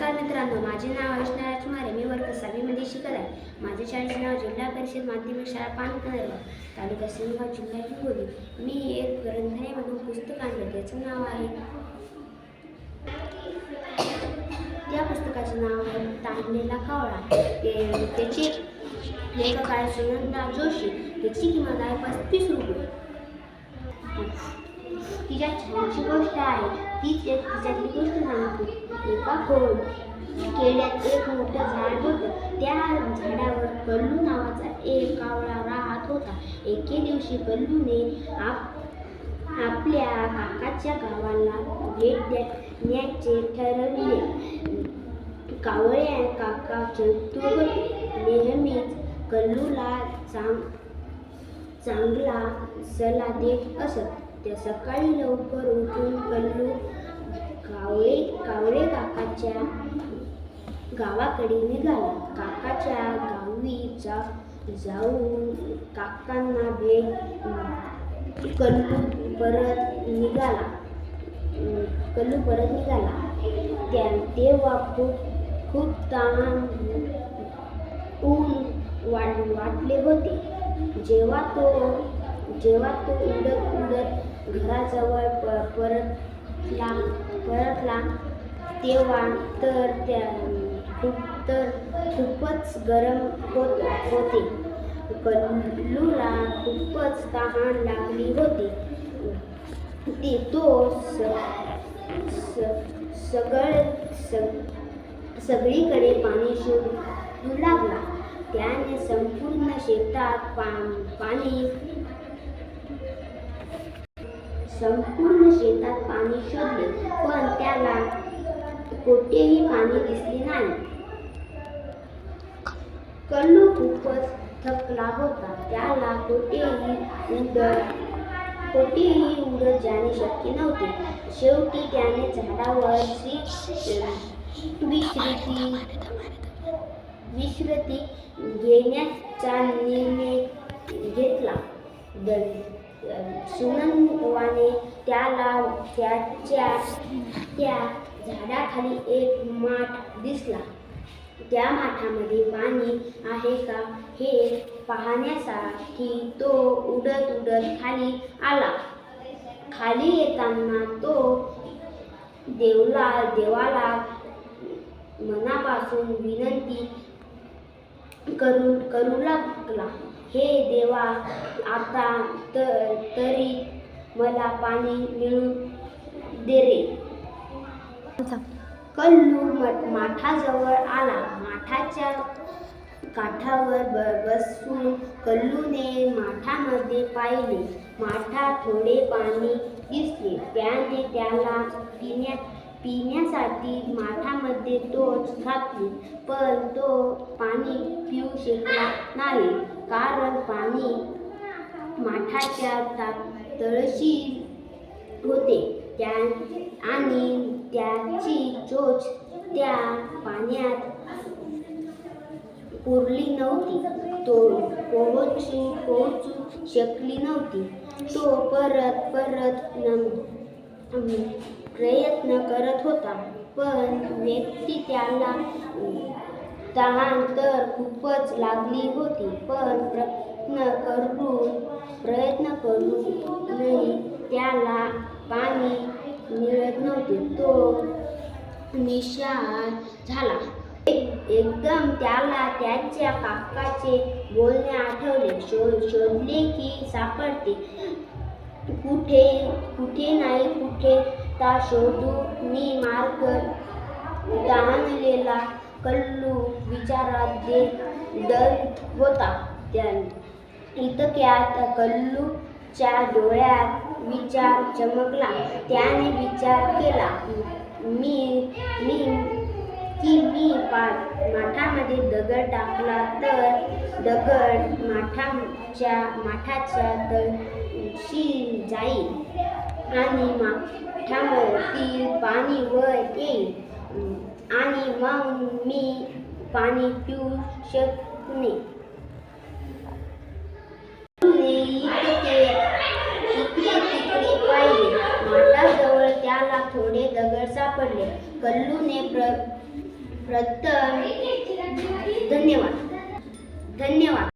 नमस्कार मित्रांनो माझे नाव वैष्णव राजकुमार मी वर्ग सहावीमध्ये शिकत आहे. माझे शाळेचे नाव जिल्हा परिषद माध्यमिक शाळा पानकनर तालुका सिंगाव जिल्हा हिंगोली. मी एक ग्रंथालयामधून पुस्तक आणलं. त्याचं नाव आहे त्या पुस्तकाचं नाव आहे ताणलेला कावळा. ते त्याचे लेखक आहे सुनंदा जोशी. त्याची किंमत आहे पस्तीस रुपये. तिच्या छानशी गोष्ट आहे तीच एक तिच्यातली गोष्ट होय खोल केल्यात एक मोठं झाड होतं. त्या झाडावर कल्लू नावाचा एक कावळा राहत होता. एके दिवशी कल्लूने आप आपल्या काकाच्या गावाला भेट द्या न्यायचे ठरविले. कावळ्या काका चतुर होते. नेहमीच कल्लूला चांग चांगला सल्ला देत असत. त्या सकाळी लवकर उठून कल्लू कावळे कावळे काकाच्या गावाकडे निघाला. काकाच्या गावी जा जाऊन काकांना भेट कल्लू परत निघाला. कलू कल्लू परत निघाला. त्या तेव्हा खूप खूप ताण ऊन वाट वाटले होते. जेव्हा तो जेव्हा तो उडत उडत घराजवळ प परतला परतला तेव्हा तर त्या खूप तर खूपच गरम होत होते. कल्लूला खूपच तहान लागली होती. ते तो स स- सगळ सग सगळीकडे पाणी शोधू लागला. त्याने संपूर्ण शेतात पा पाणी संपूर्ण शेतात पाणी शोधले. पण त्याला कोठेही पाणी दिसले नाही. कल्लू खूपच थकला होता. त्याला कोठेही उडत कोठेही उडत जाणे शक्य नव्हते. शेवटी त्याने झाडावर श्री विश्रती विश्रती घेण्याचा निर्णय घेतला. सुनंदवाने त्याला त्याच्या त्या झाडाखाली एक माठ दिसला. त्या माठामध्ये पाणी आहे का हे पाहण्यासाठी तो उडत उडत खाली आला. खाली येताना तो देवला देवाला मनापासून विनंती करू करू लागला. हे देवा आता तर तरी मला पाणी मिळू दे रे. कल्लू माठाजवळ आला. माठाच्या काठावर ब बसून कल्लूने माठामध्ये पाहिले. माठात थोडे पाणी दिसले. त्याने त्याला पिण्या पिण्यासाठी माठामध्ये टोच घातली पण तो पाणी पिऊ शकला नाही कारण पाणी माठाच्या ता तळशी होते. त्या आणि त्याची चोच त्या पाण्यात पुरली नव्हती. तो पोहोचू पोहोचू शकली नव्हती. तो परत परत न- प्रयत्न करत होता. पण व्यक्ती त्याला तहान तर खूपच लागली होती. पण प्रयत्न करून प्रयत्न करूनही त्याला पाणी मिळत नव्हते. तो निशाण झाला. एक- एकदम त्याला त्याच्या काकाचे बोलणे आठवले. शोध शोधले की सापडते. कुठे कुठे नाही कुठे ता शोधू मी मार्ग तहानलेला कल्लू विचारात दे दर होता. त्या इतक्यात कल्लू च्या डोळ्यात विचार चमकला. त्याने विचार केला मी मी की मी पा माठामध्ये दगड टाकला तर दगड माठाच्या माठाच्या तळशी जाईल आणि माठामधील पाणी वर येईल. आणि मग मी पाणी पिऊ शकणे. सापडले. कल्लूने प्र प्रथम धन्यवाद. धन्यवाद.